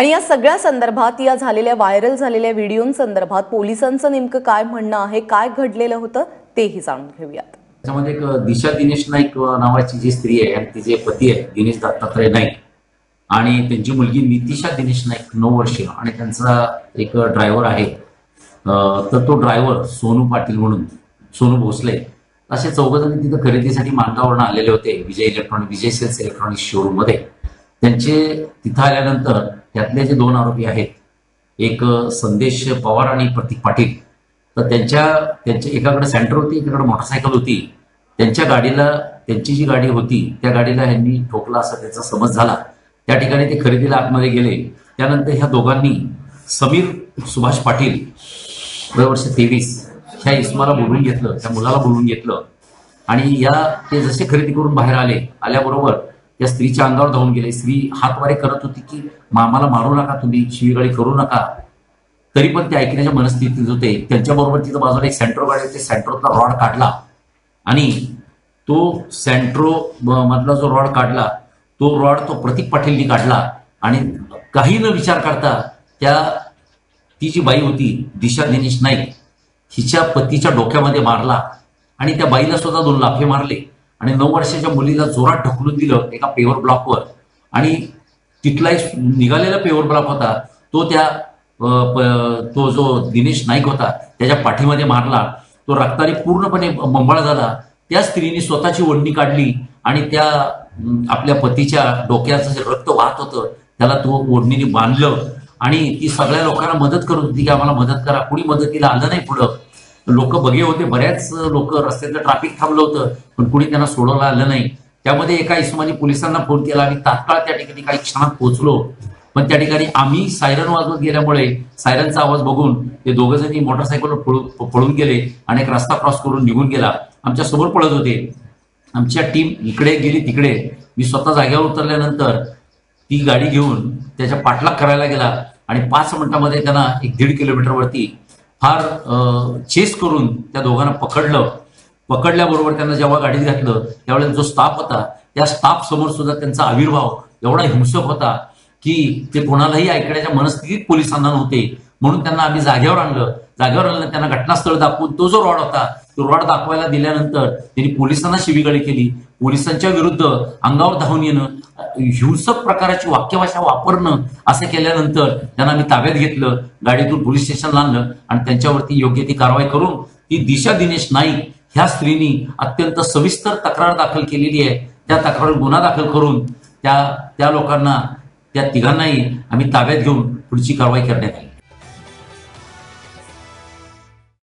आणि या सगळ्या संदर्भात या झालेल्या व्हायरल झालेल्या व्हिडिओंसंदर्भात पोलिसांचं नेमकं काय म्हणणं आहे काय घडलेलं होतं तेही जाणून घेऊयात. त्याच्यामध्ये एक दिशा दिनेश नाईक नावाची जी स्त्री आहे आणि तिचे पती आहे दिनेश दत्तात्रय नाईक. आणि त्यांची मुलगी नितिशा दिनेश नाईक नऊ वर्षीय. आणि त्यांचा एक ड्रायव्हर आहे. तर तो ड्रायव्हर सोनू पाटील म्हणून सोनू भोसले. असे चौघजण तिथं खरेदीसाठी मानगावरून आलेले होते Vijay electronic Vijay sales electronic शोरूममध्ये. त्यांचे तिथं आल्यानंतर त्यातले जे दोन आरोपी आहेत एक संदेश पवार आणि प्रतीक पाटील तर त्यांच्या त्यांच्या एकाकडे सेंटर होती एकाकडे मोटरसायकल होती. त्यांच्या गाडीला त्यांची जी गाडी होती त्या गाडीला ह्यांनी ठोकला असा त्याचा समज झाला. त्या ठिकाणी ते खरेदीला आतमध्ये गेले. त्यानंतर ह्या दोघांनी समीर सुभाष पाटील वय वर्ष तेवीस ह्या इस्माला बोलवून घेतलं त्या मुलाला बोलवून घेतलं. आणि या ते जसे खरेदी करून बाहेर आले आल्याबरोबर त्या स्त्रीच्या अंगावर धावून गेले. स्त्री हातवारे करत होती की मामाला मारू नका तुम्ही शिवीगाळी करू नका. तरी पण ते ऐकण्याच्या मनस्थितीत होते. त्यांच्याबरोबर तिथं बाजूला एक सेंट्रो गाडी होती. सेंट्रोतला रॉड काढला. आणि तो सेंट्रो मधला जो रॉड काढला तो रॉड तो प्रतीक पाटीलनी काढला. आणि काही न विचार करता त्या ती जी बाई होती दिशा दिनेश नाईक हिच्या पतीच्या डोक्यामध्ये मारला. आणि त्या बाईला सुद्धा दोन लाफे मारले. आणि नऊ वर्षाच्या मुलीला जोरात ढकलून दिलं एका पेवर ब्लॉकवर आणि तिथला एक निघालेला पेवर ब्लॉक होता तो त्या तो जो दिनेश नाईक होता त्याच्या पाठीमध्ये मारला. तो रक्ताने पूर्णपणे मंबाळ झाला. त्या स्त्रीने स्वतःची ओढणी काढली आणि त्या आपल्या पतीच्या डोक्याचं जे रक्त वाहत होतं त्याला तो ओढणीने बांधलं. आणि ती सगळ्या लोकांना मदत करत होती की आम्हाला मदत करा. कुणी मदतीला आलं नाही पुढं. लोक बघे होते बऱ्याच लोक रस्त्याचं ट्रॅफिक थांबलं होतं पण कुणी त्यांना सोडवलं आलं नाही. त्यामध्ये एका इसमानी पोलिसांना फोन केला आणि तात्काळ त्या ठिकाणी काही क्षणात पोहोचलो. पण त्या ठिकाणी आम्ही सायरन वाजवत गेल्यामुळे सायरनचा आवाज बघून ते दोघं जणी मोटरसायकलवर पळून गेले आणि एक रस्ता क्रॉस करून निघून गेला. आमच्यासमोर पळत होते. आमच्या टीम इकडे गेली तिकडे. मी स्वतः जागेवर उतरल्यानंतर ती गाडी घेऊन त्याच्या पाठलाग करायला गेला आणि पाच मिनिटांमध्ये त्यांना एक दीड किलोमीटरवरती फार चेस करून त्या दोघांना पकडलं. पकडल्याबरोबर त्यांना जेव्हा गाडीत घातलं त्यावेळेला जो स्टाफ होता त्या स्टाफ समोर सुद्धा त्यांचा आविर्भाव एवढा हिंसक होता की ते कोणालाही ऐकण्याच्या मनस्थितीत पोलिसांना नव्हते. म्हणून त्यांना आम्ही जागेवर आणलं. जागेवर आणलं त्यांना घटनास्थळ दाखवून तो जो रॉड होता तो रॉड दाखवायला दिल्यानंतर त्यांनी पोलिसांना शिवीगाळी केली. पोलिसांच्या विरुद्ध अंगावर धावून येणं हिंसक प्रकाराची वाक्यभाषा वापरणं असं केल्यानंतर त्यांना आम्ही ताब्यात घेतलं गाडीतून पोलीस स्टेशनला आणलं आणि त्यांच्यावरती योग्य ती कारवाई करून ती दिशा दिनेश नाईक ह्या स्त्रीनी अत्यंत सविस्तर तक्रार दाखल केलेली आहे. त्या तक्रार गुन्हा दाखल करून त्या त्या लोकांना त्या तिघांनाही आम्ही ताब्यात घेऊन पुढची कारवाई करण्यात आली.